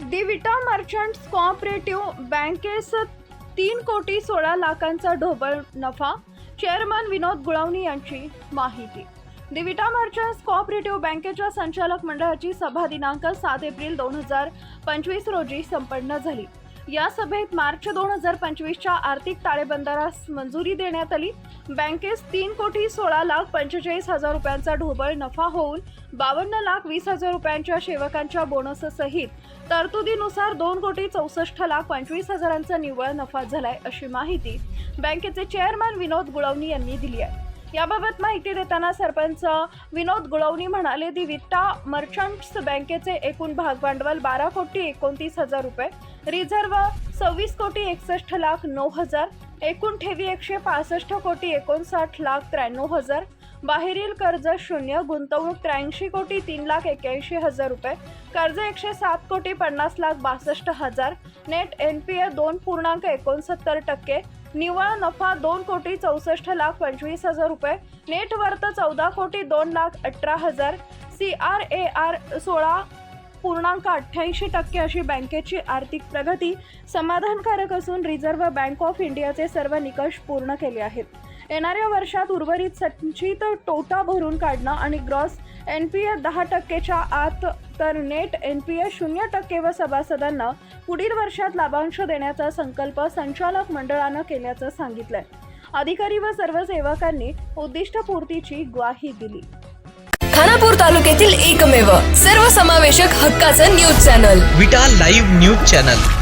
दिविटा merchants cooperative बँकेस तीन कोटी सोळा लाखांचा ढोबळ नफा. चेअरमन विनोद गुळवणी यांची माहिती. दिविटा मर्चंट्स कोऑपरेटिव्ह बँकेच्या संचालक मंडळाची सभा दिनांक सात एप्रिल दोन हजार पंचवीस रोजी संपन्न झाली. या सभेत मार्च दोन हजार पंचवीसच्या आर्थिक ताळेबंदारास मंजुरी देण्यात आली. बँकेस तीन कोटी सोळा लाख पंचेचाळीस हजार रुपयांचा ढोबळ नफा होऊन बावन्न लाख वीस हजार रुपयांच्या सेवकांच्या बोनससहित तरतुदीनुसार दोन कोटी चौसष्ट लाख पंचवीस हजारांचा निव्वळ नफा झालाय अशी माहिती बँकेचे चेअरमन विनोद गुळवणी यांनी दिली आहे. याबाबत माहिती देताना सरपंच विनोद गुळवणी म्हणाले दी विट्टा मर्चंट्स बँकेचे एकूण भागभांडवल बारा कोटी एकोणतीस हजार रुपये रिझर्व्ह सव्वीस कोटी एकसष्ट लाख नऊ हजार एकूण ठेवी एकशे पासष्ट कोटी एकोणसाठ लाख त्र्याण्णव हजार बाहेरील कर्ज शून्य गुंतवणूक त्र्याऐंशी कोटी तीन लाख एक्याऐंशी हजार रुपये. कर्ज एकशे सात कोटी पन्नास लाख बासष्ट हजार. नेट एन पी ए दोन पूर्णांक एकोणसत्तर टक्के. निव्वळ नफा दोन कोटी चौसष्ट लाख पंचवीस हजार रुपये. नेट वर्थ चौदा कोटी दोन लाख अठरा हजार. सी आर ए आर सोळा पूर्णांक अठ्ठ्याऐंशी टक्के अशी बँकेची आर्थिक प्रगती समाधानकारक असून रिझर्व्ह बँक ऑफ इंडियाचे सर्व निकष पूर्ण केले आहेत. येणाऱ्या वर्षात उर्वरित संचित तोटा भरून काढणं आणि ग्रॉस एन पी ए दहा टक्केच्या आत तर नेट एन पी ए शून्य टक्के व सभासदांना पुढील वर्षात लाभांश देण्याचा संकल्प संचालक मंडळानं केल्याचं सांगितलंय. अधिकारी व सर्व सेवकांनी उद्दिष्टपूर्तीची ग्वाही दिली. खानापूर तालुक्यातील एकमेव सर्वसमावेशक हक्काचं news channel. Vita live news channel.